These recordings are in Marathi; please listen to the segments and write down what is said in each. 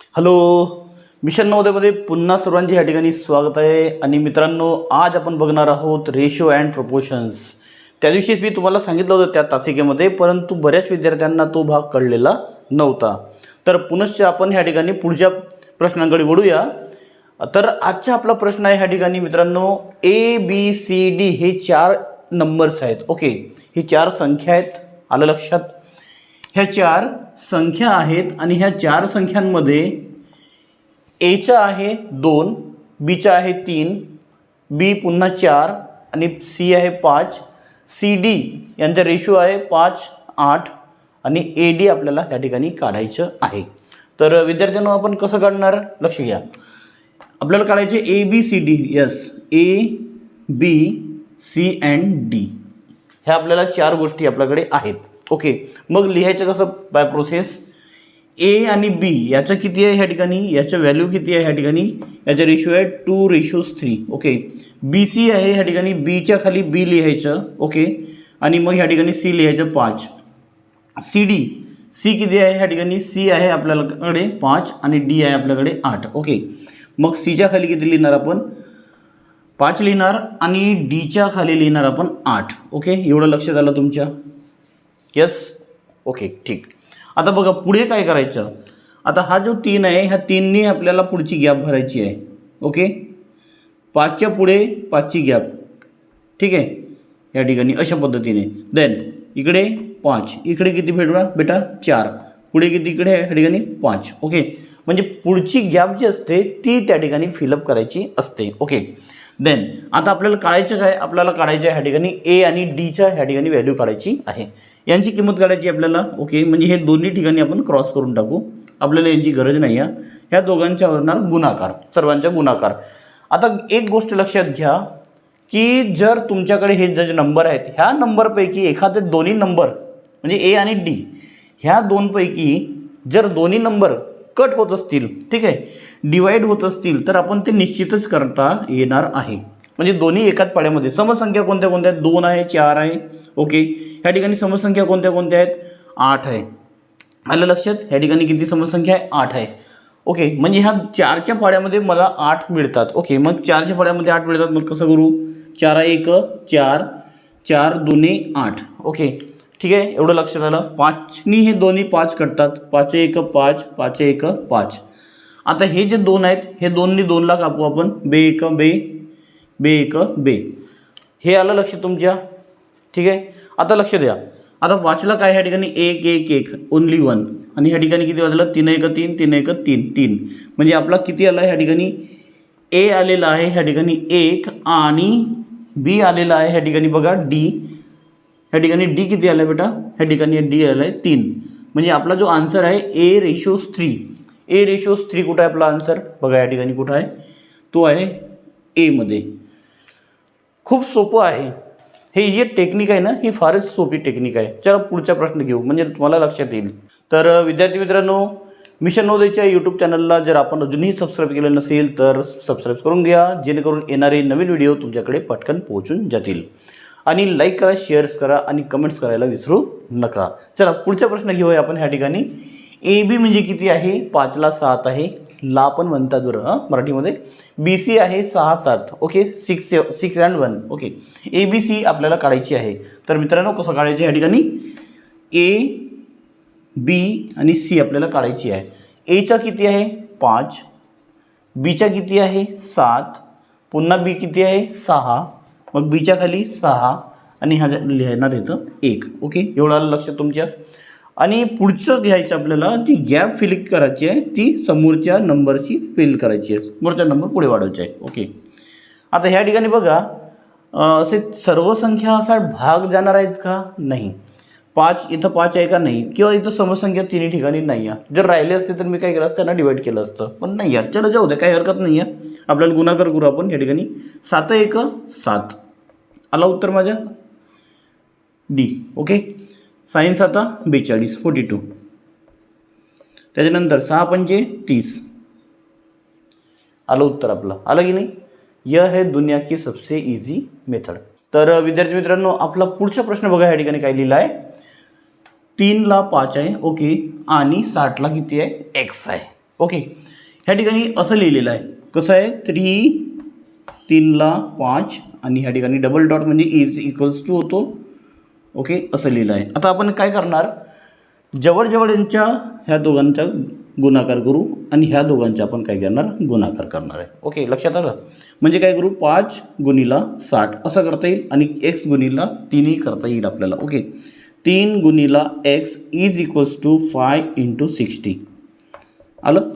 हॅलो मिशन नवोदयमध्ये पुन्हा सर्वांचे या ठिकाणी स्वागत आहे. आणि मित्रांनो आज आपण बघणार आहोत रेशो अँड प्रपोशन्स त्या दिवशीच मी तुम्हाला सांगितलं होतं त्या तासिकेमध्ये परंतु बऱ्याच विद्यार्थ्यांना तो भाग कळलेला नव्हता. तर पुनश्च आपण ह्या ठिकाणी पुढच्या प्रश्नांकडे वळूया. तर आजचा आपला प्रश्न आहे ह्या ठिकाणी मित्रांनो ए बी सी डी हे चार नंबर्स आहेत. ओके ही चार संख्या आहेत. आलं लक्षात? ह्या चार संख्या आहेत आणि ह्या चार संख्यांमध्ये एचा आहे दोन बीचा आहे तीन बी पुन्हा चार आणि सी आहे पाच. सी डी यांचा रेशो आहे पाच आठ आणि ए डी आपल्याला या ठिकाणी काढायचं आहे. तर विद्यार्थ्यांना आपण कसं काढणार? लक्ष घ्या. आपल्याला काढायचे A B C D yes A B C and D ह्या आपल्याला चार गोष्टी आपल्याकडे आहेत. ओके मग लिहायचं कसं बाय प्रोसेस ए आणि बी याचं किती आहे ह्या ठिकाणी? याचं व्हॅल्यू किती आहे ह्या ठिकाणी? याचा रेशो आहे two ratios three okay B C आहे ह्या ठिकाणी. बीच्या खाली बी लिहायचं. ओके आणि मग ह्या ठिकाणी सी लिहायचं पाच. सी डी सी किती आहे ह्या ठिकाणी? सी आहे आपल्याकडे पाच आणि डी आहे आपल्याकडे आठ. ओके मग सीच्या खाली किती लिहिणार आपण? पाच लिहिणार आणि डीच्या खाली लिहिणार आपण आठ. ओके एवढं लक्षात आलं तुमच्या? यस ओके ठीक. आता बघा पुढे काय करायचं? आता हा जो तीन आहे ह्या तीननी आपल्याला पुढची गॅप भरायची आहे. ओके पाचच्या पुढे पाचची गॅप ठीक आहे? या ठिकाणी अशा पद्धतीने. देन इकडे पाच. इकडे किती भेटवा? बेटा चार. पुढे किती इकडे या ठिकाणी पाच. ओके म्हणजे पुढची गॅप जी असते ती त्या ठिकाणी फिलअप करायची असते. ओके देन आता आपल्याला काढायचं काय? आपल्याला काढायचं आहे ह्या ठिकाणी ए आणि डीच्या ह्या ठिकाणी व्हॅल्यू काढायची आहे. यांची किंमत काढायची आपल्याला? ओके म्हणजे हे दोन्ही ठिकाणी आपण क्रॉस करून टाकू. आपल्याला यांची गरज नाही आहे ह्या दोघांच्या होणार गुणाकार सर्वांच्या गुणाकार. आता एक गोष्ट लक्षात घ्या की जर तुमच्याकडे हे जे नंबर आहेत ह्या नंबरपैकी एखादे दोन्ही नंबर म्हणजे ए आणि डी ह्या दोनपैकी जर दोन्ही नंबर कट होत असतील ठीक आहे डिवाईड होत असतील तर आपण ते निश्चितच करता येणार आहे. म्हणजे दोन्ही एकाच पाड्यामध्ये. समसंख्या कोणत्या कोणत्या आहेत? दोन आहे चार आहे. ओके. ह्या ठिकाणी समसंख्या कोणत्या कोणत्या आहेत? आठ आहे. आलं लक्षात? ह्या ठिकाणी किती समसंख्या आहे? आठ आहे. ओके. म्हणजे ह्या चारच्या पाड्यामध्ये मला आठ मिळतात. ओके. मग चारच्या पाड्यामध्ये आठ मिळतात. मग कसं करू? चार एक चार चार दोन्ही आठ. ओके. ठीक आहे? एवढं लक्षात आलं? पाचनी हे दोन्ही पाच कटतात पाच एक पाच पाच एक पाच. आता हे जे दोन आहेत हे दोन्ही दोनला कापू आपण. बे एक बे बे एक बे. हे आलं लक्ष तुमच्या? ठीक आहे? आता लक्ष द्या. आता वाचलं काय ह्या ठिकाणी? एक एक एक. ओनली वन आणि ह्या ठिकाणी किती वाचलं? तीन एक तीन तीन एक तीन तीन. म्हणजे आपला किती आला ह्या ठिकाणी? ए आलेला आहे ह्या ठिकाणी एक आणि बी आलेला आहे ह्या ठिकाणी बघा डी ह्या ठिकाणी डी किती आला बेटा? ह्या ठिकाणी डी आला आहे तीन. म्हणजे आपला जो आन्सर आहे A ratios three A ratios three कुठं आहे आपला आन्सर बघा या ठिकाणी कुठं आहे? तो आहे एमध्ये खूप सोपं आहे. हे जे टेक्निक आहे ना ही फारच सोपी टेक्निक आहे. चला पुढचा प्रश्न घेऊ म्हणजे तुम्हाला लक्षात येईल. तर विद्यार्थी मित्रांनो मिशन नवोदयच्या यूट्यूब चॅनलला जर आपण अजूनही सबस्क्राईब केलं नसेल तर सबस्क्राईब करून घ्या. जेणेकरून येणारे नवीन व्हिडिओ तुमच्याकडे पटकन पोहोचून जातील. आणि लाईक करा शेअर्स करा आणि कमेंट्स करायला विसरू नका. चला पुढचा प्रश्न घेऊया आपण ह्या ठिकाणी. ए बी म्हणजे किती आहे? पाचला सात आहे. ला पण म्हणतात बरं मराठीमध्ये. बी सी आहे सहा सात okay six six and one okay A B C आपल्याला काढायची आहे. तर मित्रांनो कसं काढायचे या ठिकाणी? ए बी आणि सी आपल्याला काढायची आहे. एचा किती आहे? पाच. बीच्या किती आहे? सात. पुन्हा बी किती आहे? सहा. मग बीच्या खाली सहा आणि ह्या लिहायणार येतं एक ओके एवढं आलं लक्षात तुमच्या? आणि पुढचं घ्यायचं आपल्याला जी गॅप फिल करायची आहे ती समोरच्या नंबरची फिल करायची आहे. समोरचा नंबर पुढे वाढवायचा आहे. ओके आता ह्या ठिकाणी बघा असे सर्व संख्या असा भाग जाणार आहेत का? नाही. पाच इथं पाच आहे का? नाही. किंवा इथं समसंख्या तिन्ही ठिकाणी नाही आहे. जर राहिले असते तर मी काय केलं असतं? त्यांना डिवाईड केलं असतं. पण नाही आहे चला जाऊ द्या. काही हरकत नाही आहे. आपल्याला गुणाकार करू आपण. या ठिकाणी सात एक सात. आला उत्तर माझ्या? डी. ओके सायन्स आता बेचाळीस फोर्टी टू त्याच्यानंतर सहा पंचे तीस. आलं उत्तर आपलं. आलं की नाही? यह है दुनिया की सबसे इझी मेथड तर विद्यार्थी मित्रांनो आपला पुढचा प्रश्न बघा या ठिकाणी काय लिहिला आहे? तीनला पाच आहे ओके. आणि साठला किती आहे? एक्स आहे. ओके. ह्या ठिकाणी असं लिहिलेलं आहे. कसं आहे? थ्री तीनला पाच आणि ह्या ठिकाणी डबल डॉट म्हणजे इज इक्वल्स टू होतो. ओके? असं लिहिलं आहे. आता आपण काय करणार? जवळजवळ यांच्या ह्या दोघांचा गुणाकार करू आणि ह्या दोघांचा आपण काय करणार? गुणाकार करणार आहे. ओके लक्षात आलं? म्हणजे काय करू? पाच गुणीला साठ असं करता येईल आणि एक्स गुणीला तीनही करता येईल आपल्याला. ओके? तीन गुणीला x is equals to five into sixty आलं?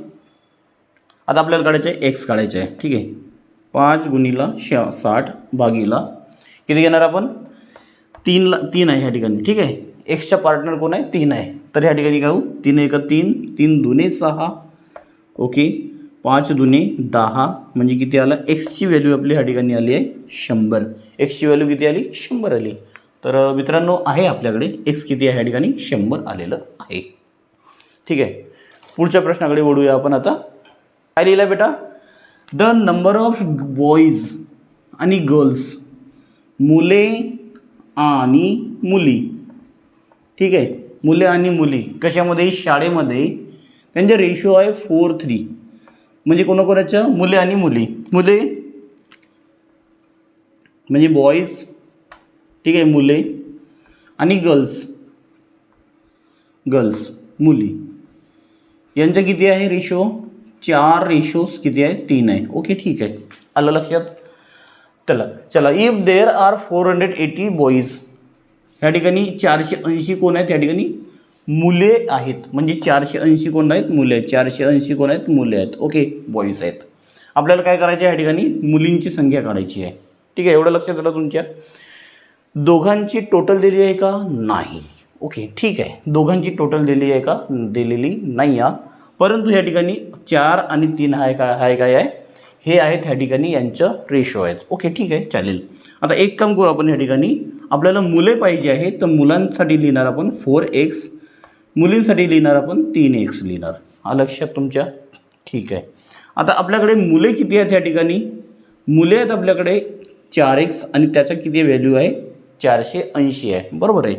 आता आपल्याला काढायचं आहे एक्स काढायचं आहे ठीक आहे? पाच गुणीला श साठ भागीला किती घेणार आपण? तीनला तीन आहे ह्या ठिकाणी ठीक आहे? एक्सच्या पार्टनर कोण आहे? तीन आहे. तर ह्या ठिकाणी काय होऊ? तीन एक तीन तीन दुने सहा. ओके पाच दुने दहा. म्हणजे किती आलं? एक्सची व्हॅल्यू आपली ह्या ठिकाणी आली आहे शंभर. एक्सची व्हॅल्यू किती आली? शंभर आली. तर मित्रांनो आहे आपल्याकडे एक्स किती आहे ह्या ठिकाणी? शंभर आलेलं आहे. ठीक आहे. पुढच्या प्रश्नाकडे वळूया आपण आता. काय लिहिलं आहे बेटा? द नंबर ऑफ बॉईज आणि गर्ल्स मुले आणि मुली. ठीक आहे? मुले आणि मुली. कशामध्ये? शाळेमध्ये. त्यांचा रेशो आहे फोर थ्री म्हणजे कोणाकोणाच्या मुले आणि मुली. मुले? म्हणजे बॉईज ठीक आहे मुले. आणि गर्ल्स गर्ल्स मुली. यांचं किती आहे रेशो चार रेशोज किती आहे? तीन आहे. ओके ठीक आहे. आलं लक्षात? चला चला if there are four hundred eighty boys ह्या ठिकाणी चारशे ऐंशी कोण आहेत? या ठिकाणी मुले आहेत. म्हणजे चारशे ऐंशी कोण आहेत? मुले आहेत. चारशे ऐंशी कोण आहेत? मुले आहेत. ओके बॉईज आहेत. आपल्याला काय करायचं या ठिकाणी मुलींची संख्या काढायची आहे. ठीक आहे एवढं लक्षात आलं तुमच्या. दोघांची टोटल दिली आहे का? नाही. ओके ठीक आहे. दोघांची टोटल दिली आहे का? दिलेली नाही आहे परंतु ह्या ठिकाणी चार आणि तीन हाय काय हाय काय आहे? हे आहेत ह्या ठिकाणी यांचं रेशो आहेत. ओके ठीक आहे चालेल. आता एक काम करू आपण ह्या ठिकाणी. आपल्याला मुले पाहिजे आहेत तर मुलांसाठी लिहिणार आपण फोर एक्स मुलींसाठी लिहिणार आपण तीन एक्स लिहिणार. हा लक्षात तुमच्या? ठीक आहे. आता आपल्याकडे मुले किती आहेत ह्या ठिकाणी? मुले आहेत आपल्याकडे चार एक्स आणि त्याचा किती व्हॅल्यू आहे? चारशे ऐंशी आहे. बरोबर आहे.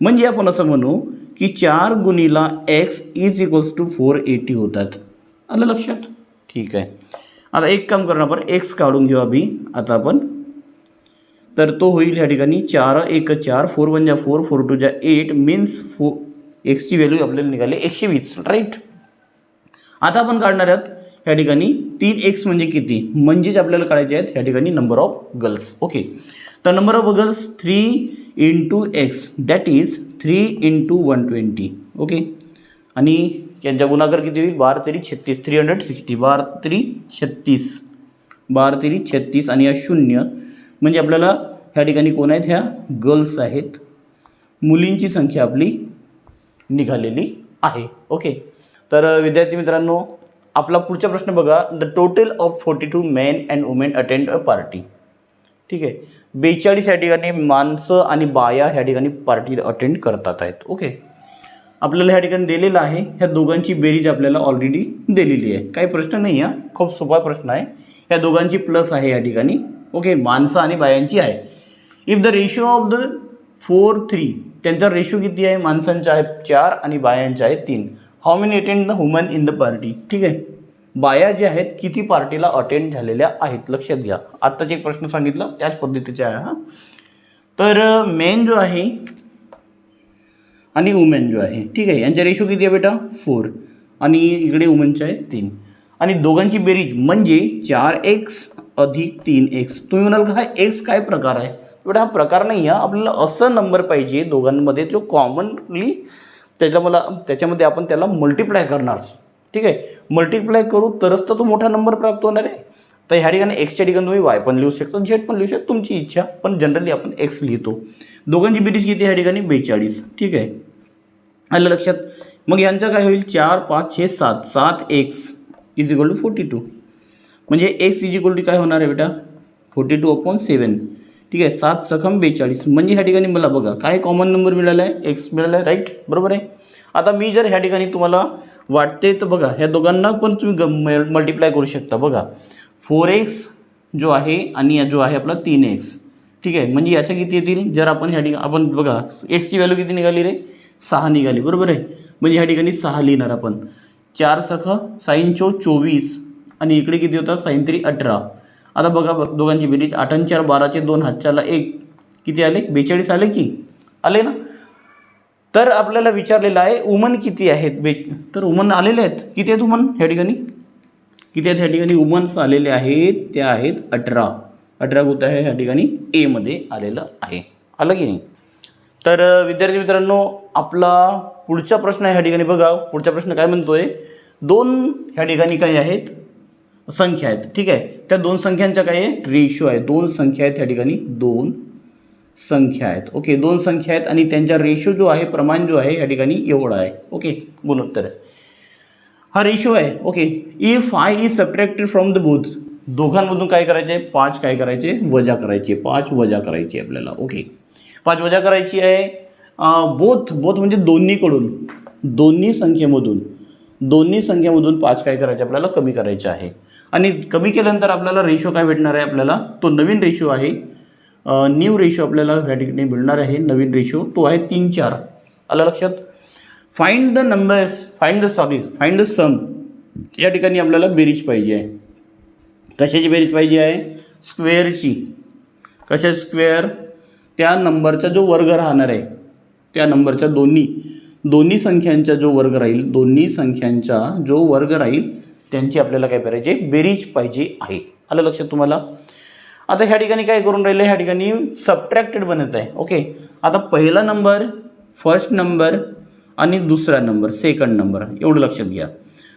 म्हणजे आपण असं म्हणू की चार गुणीला x is equals to four eighty होतात. आलं लक्षात? ठीक आहे. आता एक काम करणार आपण एक्स काढून घेऊ आम्ही. आता आपण तर तो होईल ह्या ठिकाणी चार एक चार फोर वन जा फोर फोर टू जा एट मीन्स फो एक्सची व्हॅल्यू आपल्याला निघाली एकशे वीस राईट आता आपण काढणार आहोत ह्या ठिकाणी तीन एक्स म्हणजे किती? म्हणजेच आपल्याला काढायचे आहेत ह्या ठिकाणी नंबर ऑफ गर्ल्स ओके तर number of girls three into x that is three into one twenty okay आणि यांचा गुणाकार किती होईल बार तरी छत्तीस। थ्री हंड्रेड सिक्स्टी बार तरी छत्तीस। बार तरी छत्तीस आणि या शून्य म्हणजे आपल्याला ह्या ठिकाणी कोण आहेत? ह्या गर्ल्स आहेत. मुलींची संख्या आपली निघालेली आहे. ओके? तर विद्यार्थी मित्रांनो आपला पुढचा प्रश्न बघा. The total of forty two men and women attend a party ठीक आहे? बेचाळीस या ठिकाणी माणसं आणि बाया ह्या ठिकाणी पार्टी अटेंड करतात आहेत. ओके? आपल्याला ह्या ठिकाणी दिलेलं आहे. ह्या दोघांची बेरीज आपल्याला ऑलरेडी दिलेली आहे. काही प्रश्न नाही आहे खूप सोपा प्रश्न आहे. ह्या दोघांची प्लस आहे या ठिकाणी. ओके माणसं आणि बायांची आहे. If the ratio of the four three त्यांचा रेशो किती आहे? माणसांचा आहे चार आणि बायांचा आहे तीन. How many attend the woman in the party ठीक आहे. बाया ज्या आहेत किती पार्टीला अटेंड झालेल्या आहेत? लक्षात घ्या. आत्ताच एक प्रश्न सांगितला त्याच पद्धतीचे आहे हा. तर मेन जो आहे आणि वुमेन जो आहे ठीक आहे यांचा रेशो किती आहे बेटा? फोर आणि इकडे वुमेनचे आहे तीन. आणि दोघांची बेरीज म्हणजे चार एक्स अधिक तीन एक्स तुम्ही म्हणाल का हा एक्स काय प्रकार आहे? बेटा हा प्रकार नाही आहे. आपल्याला असं नंबर पाहिजे दोघांमध्ये जो कॉमनली त्याच्या मला त्याच्यामध्ये आपण त्याला मल्टिप्लाय करणार. ठीक आहे? मल्टिप्लाय करू तरच तर तो मोठा नंबर प्राप्त होणार आहे. तर ह्या ठिकाणी एक्सच्या ठिकाणी तुम्ही वाय पण लिहू शकता झेड पण लिहू शकता तुमची इच्छा पण जनरली आपण एक्स लिहितो. दोघांची बेरीज किती ह्या ठिकाणी? बेचाळीस. ठीक आहे? आलं लक्षात? मग यांचं काय होईल? चार पाच छे सात. सात x is equal to forty two म्हणजे एक्स इज इक्वल टू काय होणार आहे बेटा? फोर्टी टू अपॉन सेवन ठीक आहे? सात सखम बेचाळीस. म्हणजे ह्या ठिकाणी मला बघा काय कॉमन नंबर मिळाला आहे एक्स मिळाला आहे राईट बरोबर आहे? आता मी जर ह्या ठिकाणी तुम्हाला वाटते तर बघा ह्या दोघांना पण तुम्ही ग मल्टिप्लाय करू शकता बघा. फोर एक्स जो आहे आणि जो आहे आपला तीन एक्स. ठीक आहे? म्हणजे याच्या किती येतील? जर आपण ह्या ठिकाणी आपण बघा एक्सची व्हॅल्यू किती निघाली रे? सहा निघाली बरोबर आहे? म्हणजे ह्या ठिकाणी सहा लिहिणार आपण. चार सख साईन चो चोवीस आणि इकडे किती होता? साईन थ्री अठरा. आता बघा दोघांची बेरीज. आठ आणि चार बाराचे दोन हातच्याला एक. किती आले? बेचाळीस आले की? आले ना? तर आपल्याला विचारलेलं आहे उमन किती आहेत? बे तर उमन आलेले आहेत. किती आहेत उमन ह्या ठिकाणी? किती त्या ह्या ठिकाणी वुमन्स आलेले आहेत त्या आहेत अठरा. अठरा गुत आहे ह्या ठिकाणी एमध्ये आलेलं आहे. आलं की नाही? तर विद्यार्थी मित्रांनो आपला पुढचा प्रश्न आहे ह्या ठिकाणी बघा. पुढचा प्रश्न काय म्हणतोय? दोन ह्या ठिकाणी काय आहेत? संख्या आहेत. ठीक आहे? त्या दोन संख्यांच्या काय आहे रेशो आहे. दोन संख्या आहेत ह्या ठिकाणी. दोन संख्या आहेत. ओके दोन संख्या आहेत आणि त्यांचा रेशो जो आहे प्रमाण जो आहे या ठिकाणी एवढा आहे. ओके गुणोत्तर आहे हा रेशो आहे. Okay if I is subtracted from the both दोघांमधून काय करायचे आहे पाच काय करायचे? वजा करायचे. पाच वजा करायची आहे आपल्याला. ओके पाच वजा करायची आहे बोथ बोथ म्हणजे दोन्हीकडून. दोन्ही संख्येमधून. दोन्ही संख्येमधून पाच काय करायचे आपल्याला? कमी करायचे आहे. आणि कमी केल्यानंतर आपल्याला रेशो काय भेटणार आहे आपल्याला? तो नवीन रेशो आहे. न्यू रेशो आपल्याला या ठिकाणी मिळणार आहे. नवीन रेशो तो आहे तीन चार. आला लक्षात? Find the numbers find the sorry find the sum या ठिकाणी आपल्याला बेरीज पाहिजे आहे. कशाची बेरीज पाहिजे आहे? स्क्वेअरची कशा स्क्वेअर त्या नंबरचा जो वर्ग राहणार आहे त्या नंबरच्या दोन्ही दोन्ही संख्यांचा जो वर्ग राहील दोन्ही संख्यांचा जो वर्ग राहील त्यांची आपल्याला काय करायची बेरीज पाहिजे आहे. आलं लक्षात तुम्हाला? आता ह्या ठिकाणी काय करून राहिलं? ह्या ठिकाणी सबट्रॅक्टेड बनत आहे. ओके आता पहिला नंबर फर्स्ट नंबर आणि दुसरा नंबर सेकंड नंबर एवढं लक्षात घ्या.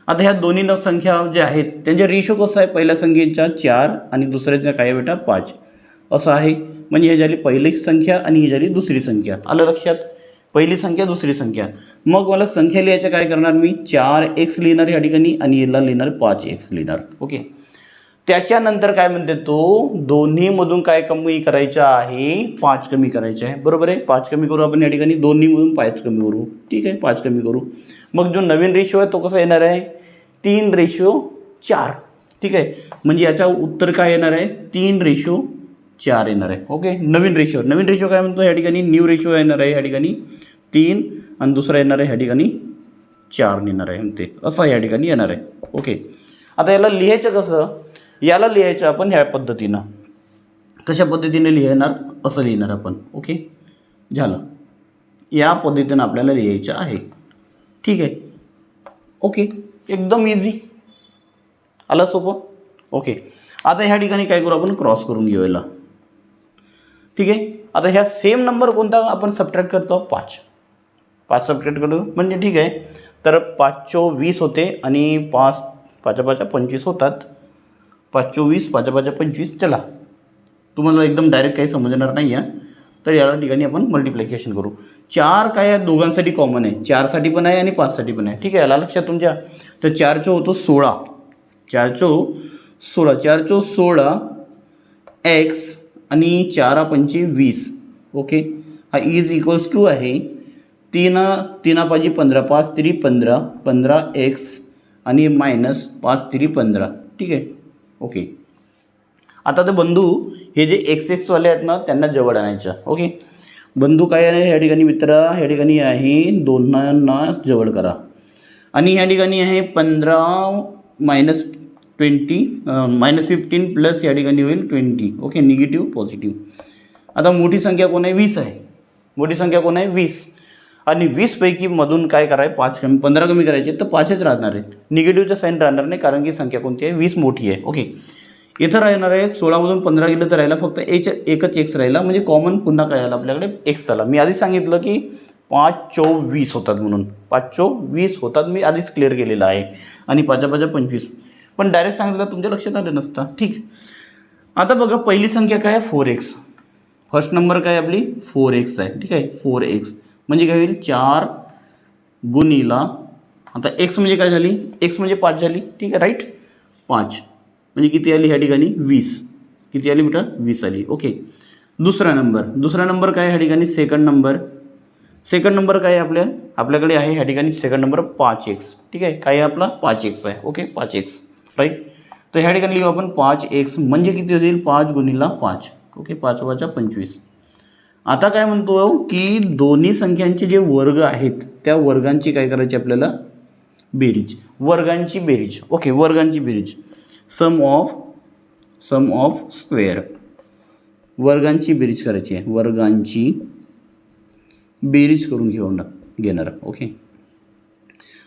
आता ह्या दोन्ही न- संख्या ज्या आहेत त्यांचे रेशो कसं आहे पहिल्या संख्येच्या चार आणि दुसऱ्याच्या काय बेटा? पाच. असं आहे. म्हणजे हे झाली पहिली संख्या आणि ही झाली दुसरी संख्या. आलं लक्षात? पहिली संख्या दुसरी संख्या. मग मला संख्या लिहायच्या काय करणार मी? चार एक्स लिहिणार या ठिकाणी आणि याला लिहिणार पाच एक्स लिहिणार. ओके? त्याच्यानंतर काय म्हणते तो? दोन्हीमधून काय कमी करायचं आहे? पाच कमी करायचं आहे. बरोबर आहे? पाच कमी करू आपण या ठिकाणी. दोन्हीमधून पाच कमी करू. ठीक आहे? पाच कमी करू. मग जो नवीन रेशो आहे तो कसा येणार आहे? तीन रेशो चार. ठीक आहे? म्हणजे याचा उत्तर काय येणार आहे? तीन रेशो चार येणार आहे. ओके? नवीन रेशो नवीन रेशो काय म्हणतो? या ठिकाणी न्यू रेशो येणार आहे. या ठिकाणी तीन. आणि दुसरा येणार आहे. ह्या ठिकाणी चार येणार आहे. म्हणते. असा या ठिकाणी येणार आहे. ओके? आता याला लिहायचं कसं? याला लिहायचं आपण ह्या पद्धतीनं. कशा पद्धतीने लिहिणार? असं लिहिणार आपण. ओके? झालं. या पद्धतीनं आपल्याला लिहायचं आहे. ठीक आहे? ओके? एकदम इझी आलं सोपं? ओके. आता ह्या ठिकाणी काय करू आपण? क्रॉस करून घेऊयाला ठीक आहे? आता ह्या सेम नंबर कोणता आपण सबट्रॅक्ट करतो? पाच. पाच सबट्रॅक्ट करतो म्हणजे ठीक आहे. तर पाच चो वीस होते आणि पाच पाचा पाचा पंचवीस होतात. पाच चोवीस पाच पाच पंचवीस चला तुम्हाला एकदम डायरेक्ट काही समजणार नाही आहे तर या ठिकाणी आपण मल्टिप्लिकेशन करू चार काय आहे दोघांसाठी कॉमन आहे चारसाठी पण आहे आणि पाचसाठी पण आहे ठीक आहे याला लक्षात तुमच्या तर चारचो होतो सोळा चारचो सोळा चारचो सोळा एक्स आणि चारा पंचे वीस ओके हा इज इक्वल्स टू आहे तीन तीना पाजी पंधरा पाच तिरी पंधरा पंधरा एक्स आणि मायनस पाच तिरी पंधरा ठीक आहे ओके. आता ते बंधू हे जे एक्स एक्सवाले आहेत ना त्यांना जवळ आणायचं. ओके. बंधू काय आहे? ह्या ठिकाणी मित्र ह्या ठिकाणी आहे दोनांना जवळ करा. आणि ह्या ठिकाणी आहे पंधरा minus twenty minus fifteen plus या ठिकाणी होईल ट्वेंटी ओके निगेटिव्ह पॉझिटिव्ह आता मोठी संख्या कोण आहे? वीस आहे. मोठी संख्या कोण आहे? वीस. आणि वीसपैकी मधून काय कराय पाच कमी पंधरा कमी करायचे तर पाचच राहणार आहेत. निगेटिव्हचं साईन राहणार नाही कारण की संख्या कोणती आहे? वीस मोठी आहे. ओके इथं राहणार आहे सोळामधून पंधरा गेलं तर राहिला फक्त एच एकच एक्स राहिला म्हणजे कॉमन पुन्हा काय आला आपल्याकडे? एक्स आला. मी आधीच सांगितलं की पाच चोवीस होतात म्हणून. पाच चो वीस होतात मी आधीच क्लिअर केलेलं आहे. आणि पाचा पाचा पंचवीस. पण डायरेक्ट सांगितलं तुमच्या लक्षात आलं नसतं. ठीक. आता बघा पहिली संख्या काय आहे? फोर एक्स फर्स्ट नंबर काय आपली? फोर एक्स आहे. ठीक आहे? फोर एक्स म्हणजे काय होईल? चार गुणीला आता एक्स म्हणजे काय झाली? एक्स म्हणजे पाच झाली. ठीक आहे राईट पाच. म्हणजे किती आली ह्या ठिकाणी? वीस. किती आली बेटा वीस आली. ओके दुसरा नंबर दुसरा नंबर काय ह्या ठिकाणी? सेकंड नंबर सेकंड नंबर काय आहे आपल्या? आपल्याकडे आहे ह्या ठिकाणी सेकंड नंबर पाच एक्स ठीक आहे? काय आपला? पाच एक्स आहे. ओके पाच एक्स राईट तर ह्या ठिकाणी लिहू आपण पाच एक्स म्हणजे किती होईल पाच गुणीला पाच. ओके पाच वाचा पंचवीस. आता काय म्हणतो की दोन्ही संख्यांचे जे वर्ग आहेत त्या वर्गांची काय करायची आपल्याला? बेरीज. वर्गांची बेरीज. ओके वर्गांची बेरीज. Sum of sum of square. वर्गांची बेरीज करायची आहे. वर्गांची बेरीज करून घेऊन घेणार. ओके.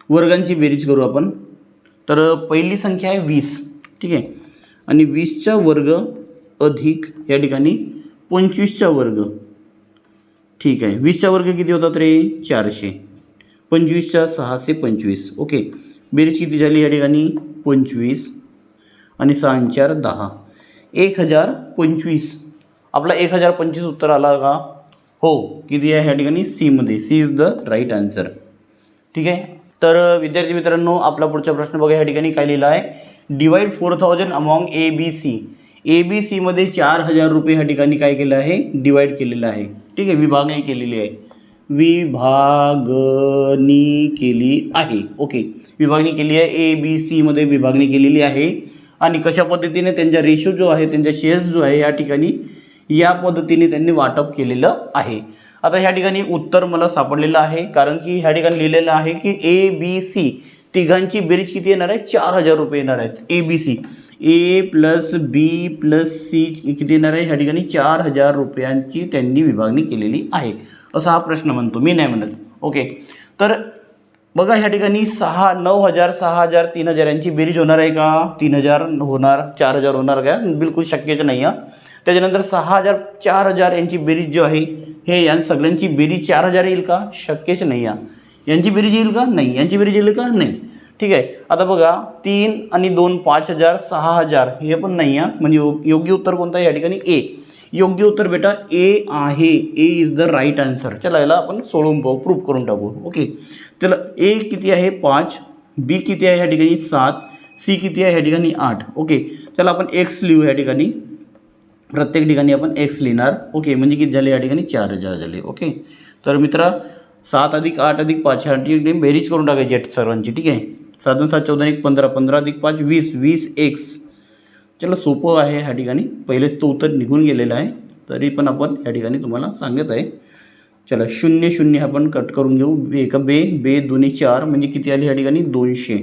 वर्गांची बेरीज करू आपण. तर पहिली संख्या आहे वीस. ठीक आहे? आणि वीसचा वर्ग अधिक या ठिकाणी पंचवीसचा वर्ग. ठीक आहे. वीसचा वर्ग किती होतात रे चारशे. पंचवीसच्या सहाशे पंचवीस. ओके. बेरीज किती झाली या ठिकाणी? पंचवीस. आणि सहा चार दहा. एक हजार पंचवीस. आपला एक हजार पंचवीस उत्तर आला का? हो. किती आहे ह्या ठिकाणी? सीमध्ये C is the right answer ठीक आहे? तर विद्यार्थी मित्रांनो आपला पुढचा प्रश्न बघा ह्या ठिकाणी काय लिहिला आहे. Divide four thousand among A B C A B सीमध्ये चार हजार रुपये ह्या ठिकाणी काय केलं आहे? डिवाइड केलेलं आहे. ठीक आहे विभागणी केलेली आहे. विभागणी केली आहे. ओके विभागणी केली आहे ए बी सीमध्ये विभागणी केलेली आहे. आणि कशा पद्धतीने त्यांचा रेशो जो आहे त्यांचा शेअर्स जो आहे या ठिकाणी या पद्धतीने त्यांनी वाटप केलेलं आहे. आता ह्या ठिकाणी उत्तर मला सापडलेलं आहे कारण की ह्या ठिकाणी लिहिलेलं आहे की ए बी सी तिघांची बेरीज किती येणार आहे? चार हजार रुपये येणार आहेत. A B C A plus B plus C किती येणार आहे. ह्या ठिकाणी चार हजार रुपयांची त्यांनी विभागणी केलेली आहे. असा हा प्रश्न म्हणतो. मी नाही म्हणत. ओके. तर बघा ह्या ठिकाणी सहा नऊ हजार सहा हजार तीन हजार यांची बेरीज होणार आहे का? तीन हजार होणार चार हजार होणार का? बिलकुल शक्यच नाही आहे त्याच्यानंतर सहा हजार चार हजार यांची बेरीज जो आहे हे या सगळ्यांची बेरीज चार हजार येईल का? शक्यच नाही आहे यांची बेरीज येईल का? नाही. यांची बेरीज येईल का? नाही. ठीक आहे? आता बघा तीन आणि दोन पाच हजार सहा हजार हे पण नाही आहे. म्हणजे यो- योग्य उत्तर कोणतं आहे? या ठिकाणी ए योग्य उत्तर बेटा ए आहे. A is the right answer चला याला आपण सोडून पाहू प्रूफ करून टाकू. ओके चला ए किती आहे? पाच. बी किती आहे? ह्या ठिकाणी सात. सी किती आहे? ह्या ठिकाणी आठ. ओके चला आपण एक्स लिहू या ठिकाणी. प्रत्येक ठिकाणी आपण एक्स लिहिणार. ओके म्हणजे किती झाले? या ठिकाणी चार हजार झाले. ओके तर मित्रा सात अधिक आठ अधिक पाच ह्या ठिकाणी बेरीज करून टाकायची सर्वांची. ठीक आहे? सात सात चौदा एक पंधरा पंधरा अधिक पाच वीस वीस एक्स. चला सोपं आहे ह्या ठिकाणी. पहिलेच तो उत्तर निघून गेलेलं आहे. तरी पण आपण ह्या ठिकाणी तुम्हाला सांगत आहे. चला शून्य शून्य आपण कट करून घेऊ. बे एका बे बे दोन्ही चार म्हणजे किती आली ह्या ठिकाणी? दोनशे.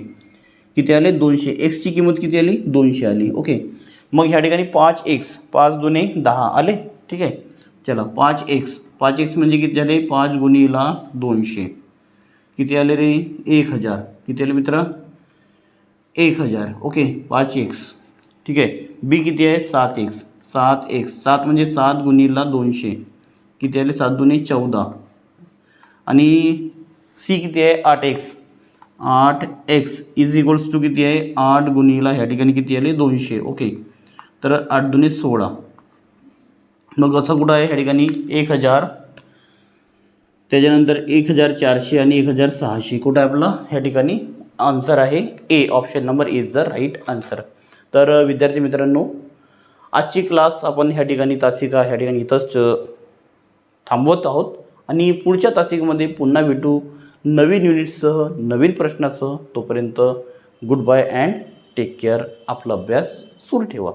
किती आले? दोनशे. एक्सची किंमत किती आली? दोनशे आली. ओके. मग ह्या ठिकाणी पाच एक्स. पाच दोन्ही दहा. आले? ठीक आहे. चला पाच एक्स. पाच एक्स म्हणजे किती आले? पाच गुणीला दोनशे. किती आले रे? एक हजार. किती आले मित्र? एक हजार. ओके पाच एक्स ठीक आहे. बी किती आहे? सात एक्स सात एक्स सात म्हणजे सात गुणीला दोनशे. किती आले? सात दोन्ही चौदा. आणि सी किती आहे? आठ एक्स आठ एक्स इज इक्वल्स टू किती आहे? आठ गुणीला ह्या ठिकाणी किती आले? दोनशे. ओके. तर आठ दोन्ही सोळा. मग असं कुठं आहे? ह्या ठिकाणी एक हजार. त्याच्यानंतर एक हजार चारशे आणि एक हजार सहाशे. कुठं आपला? ह्या ठिकाणी आन्सर आहे. A option number is the right answer तर विद्यार्थी मित्रांनो आजची क्लास आपण ह्या ठिकाणी तासिका ह्या ठिकाणी इथंच थांबवत आहोत. आणि पुढच्या तासिकेमध्ये पुन्हा भेटू नवीन युनिटसह नवीन प्रश्नासह. तोपर्यंत good bye and take care आपला अभ्यास सुरू ठेवा.